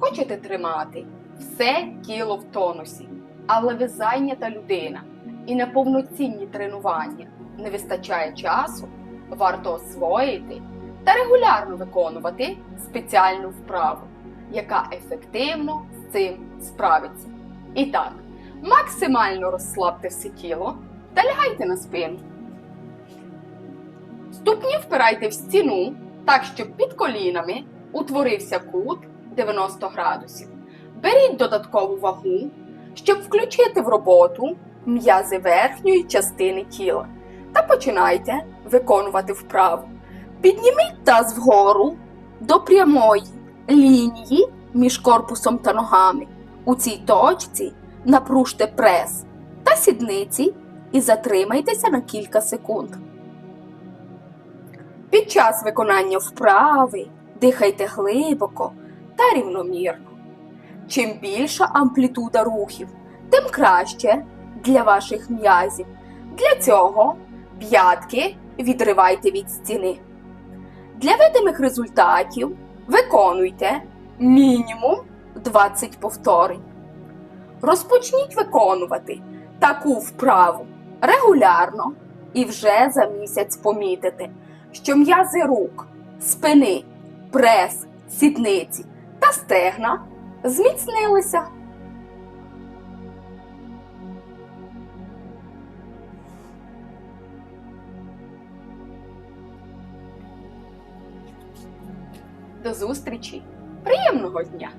Хочете тримати? Все тіло в тонусі, але ви зайнята людина. І на повноцінні тренування. Не вистачає часу, варто освоїти та регулярно виконувати спеціальну вправу, яка ефективно з цим справиться. І так, максимально розслабте все тіло та лягайте на спину. Ступні впирайте в стіну так, щоб під колінами утворився кут 90 градусів. Беріть додаткову вагу, щоб включити в роботу м'язи верхньої частини тіла. Та починайте виконувати вправу. Підніміть таз вгору до прямої лінії між корпусом та ногами. У цій точці напружте прес та сідниці і затримайтеся на кілька секунд. Під час виконання вправи дихайте глибоко та рівномірно. Чим більша амплітуда рухів, тим краще для ваших м'язів. Для цього п'ятки відривайте від стіни. Для видимих результатів виконуйте мінімум 20 повторень. Розпочніть виконувати таку вправу регулярно і вже за місяць помітите, що м'язи рук, спини, прес, сідниці та стегна зміцнилися. До зустрічі! Приємного дня!